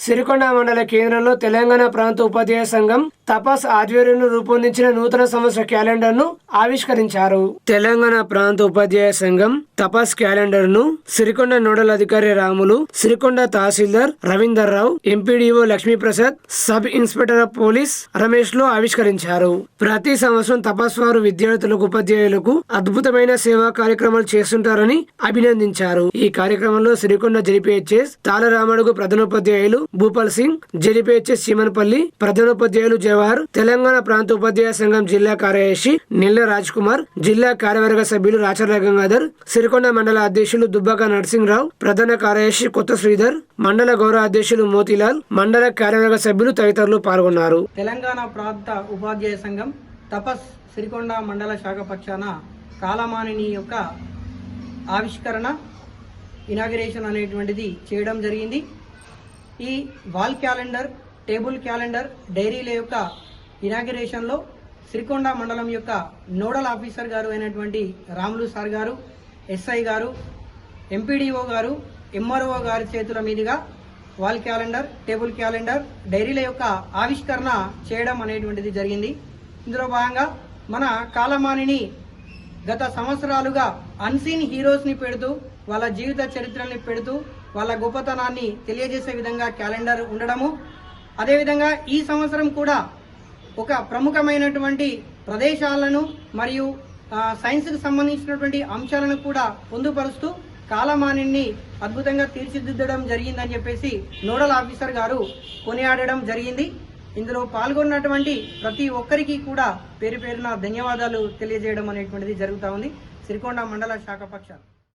సిరికొండ మండల కేంద్రంలో తెలంగాణ ప్రాంత ఉపాధ్యాయ సంఘం తపస్ ఆధ్వర్యంలో రూపొందించిన నూతన సంవత్సర క్యాలెండర్ను ఆవిష్కరించారు. తెలంగాణ ప్రాంత ఉపాధ్యాయ సంఘం తపస్ క్యాలెండర్ను సిరికొండ నోడల్ అధికారి Ramulu Sirikonda tahsildar Ravinder Rao MPDO Lakshmiprasad sub inspector of police రమేష్లో ఆవిష్కరించారు. ప్రతి సంవత్సరం తపస్ వారు విద్యార్థులకు ఉపాధ్యాయులకు అద్భుతమైన సేవా కార్యక్రమాలు చేస్తుంటారని అభినందించారు. ఈ కార్యక్రమంలో సిరికొండ జెలిపిహెచ్ఎస్ తాళరామడుగు ప్రధానోపాధ్యాయులు భూపాల్ సింగ్ జడిపిహెచ్ఎస్ చీమనపల్లి ప్రధానోపాధ్యాయులు వారు తెలంగాణ ప్రాంత ఉపాధ్యాయ సంఘం జిల్లా కార్యదర్శి నిల్ల రాజ్ కుమార్ జిల్లా కార్యవర్గ సభ్యులు రాచర్ల గంగాధర్ సిరికొండ మండల అధ్యక్షులు దుబ్బాక నరసింహరావు ప్రధాన కార్యదర్శి కొత్త శ్రీధర్ మండల గౌరవ అధ్యక్షులు మోతీలాల్ మండల కార్యవర్గ సభ్యులు తదితరులు పాల్గొన్నారు. తెలంగాణ ప్రాంత ఉపాధ్యాయ సంఘం తపస్ సిరికొండ మండల శాఖ పక్షాన కాలమానిని యొక్క ఆవిష్కరణ ఇనాగరేషన్ అనేటువంటిది చేయడం జరిగింది. ఈ వాల్ క్యాలెండర్ టేబుల్ క్యాలెండర్ డైరీల యొక్క ఇనాగరేషన్లో శ్రీకొండ మండలం యొక్క నోడల్ ఆఫీసర్ గారు అయినటువంటి రాములు సార్ గారు ఎస్ఐ గారు ఎంపీడీఓ గారు ఎంఆర్ఓ గారి చేతుల మీదుగా వాల్ క్యాలెండర్ టేబుల్ క్యాలెండర్ డైరీల యొక్క ఆవిష్కరణ చేయడం అనేటువంటిది జరిగింది. ఇందులో భాగంగా మన కాలమానిని గత సంవత్సరాలుగా అన్సీన్ హీరోస్ని పెడుతూ వాళ్ళ జీవిత చరిత్రల్ని పెడుతూ వాళ్ళ గొప్పతనాన్ని తెలియజేసే విధంగా క్యాలెండర్ ఉండడము అదేవిధంగా ఈ సంవత్సరం కూడా ఒక ప్రముఖమైనటువంటి ప్రదేశాలను మరియు సైన్స్కు సంబంధించినటువంటి అంశాలను కూడా పొందుపరుస్తూ కాలమానిని అద్భుతంగా తీర్చిదిద్దడం జరిగిందని చెప్పేసి నోడల్ ఆఫీసర్ గారు కొనియాడడం జరిగింది. ఇందులో పాల్గొన్నటువంటి ప్రతి ఒక్కరికి కూడా పేరు పేరున ధన్యవాదాలు తెలియజేయడం అనేటువంటిది జరుగుతూ ఉంది. సిరికొండ మండల శాఖ పక్షాలు.